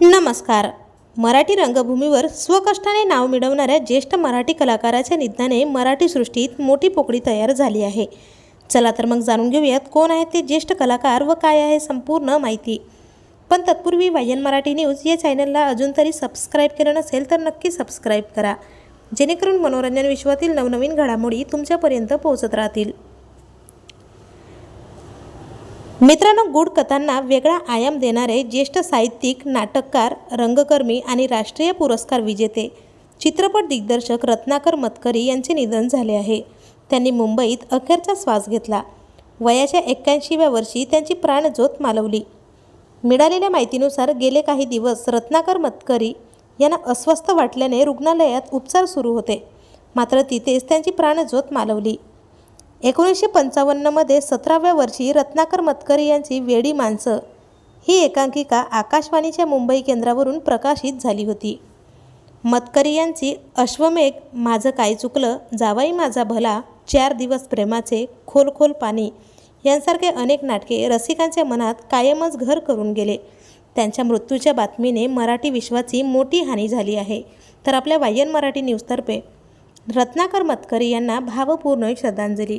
नमस्कार. मराठी रंगभूमीवर स्वकष्टाने नाव मिळवणाऱ्या ज्येष्ठ मराठी कलाकाराच्या निधनाने मराठी सृष्टीत मोठी पोकळी तयार झाली आहे. चला तर मग जाणून घेऊयात कोण आहेत ते ज्येष्ठ कलाकार व काय आहे संपूर्ण माहिती. पण तत्पूर्वी वायन मराठी न्यूज या चॅनलला अजून तरी सबस्क्राईब केलं नसेल तर नक्की सबस्क्राईब करा. जेणेकरून मनोरंजन विश्वातील नवनवीन घडामोडी तुमच्यापर्यंत पोहोचत राहतील. मित्रांनो गूढ कथांना वेगळा आयाम देणारे ज्येष्ठ साहित्यिक नाटककार रंगकर्मी आणि राष्ट्रीय पुरस्कार विजेते चित्रपट दिग्दर्शक रत्नाकर मतकरी यांचे निधन झाले आहे. त्यांनी मुंबईत अखेरचा श्वास घेतला. वयाच्या एक्क्याऐंशीव्या वर्षी त्यांची प्राणज्योत मालवली. मिळालेल्या माहितीनुसार गेले काही दिवस रत्नाकर मतकरी यांना अस्वस्थ वाटल्याने रुग्णालयात उपचार सुरू होते. मात्र तिथेच त्यांची प्राणज्योत मालवली. एकोणीसशे पंचावन्नमध्ये सतराव्या वर्षी रत्नाकर मतकरी यांची वेडी माणसं. ही एकांकिका आकाशवाणीच्या मुंबई केंद्रावरून प्रकाशित झाली होती. मतकरी यांची अश्वमेघ माझं काय चुकलं जावाई माझा भला चार दिवस प्रेमाचे खोल खोल पाणी यांसारखे अनेक नाटके रसिकांच्या मनात कायमच घर करून गेले. त्यांच्या मृत्यूच्या बातमीने मराठी विश्वाची मोठी हानी झाली आहे. तर आपल्या वायन मराठी न्यूजतर्फे रत्नाकर मतकरी यांना भावपूर्ण श्रद्धांजली.